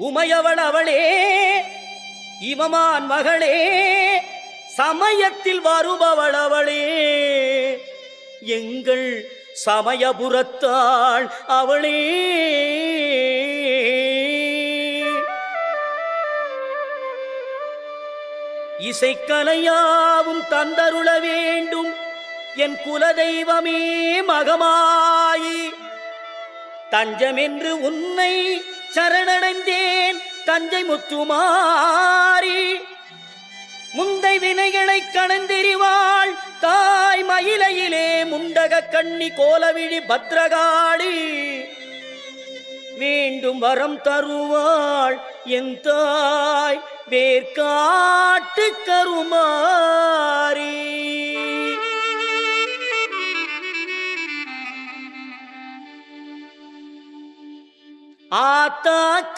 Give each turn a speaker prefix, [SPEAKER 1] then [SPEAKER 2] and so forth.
[SPEAKER 1] உமையவள் அவளே இவமான் மகளே சமயத்தில் வருபவள் அவளே எங்கள் சமயபுரத்தாள் அவளே. இசைக்கலையாவும் தந்தருள வேண்டும் என் குலதெய்வமே மகமாயி. தஞ்சமென்று உன்னை சரணடைந்தேன் தஞ்சை முத்துமாரி முந்தை வினைகளை கணந்தெறிவாள் தாய் மயிலையிலே முண்டக கண்ணி கோலவிழி பத்ரகாளி. மீண்டும் வரம் தருவாள் என் தாய் வேர்காட்டு கருமா आता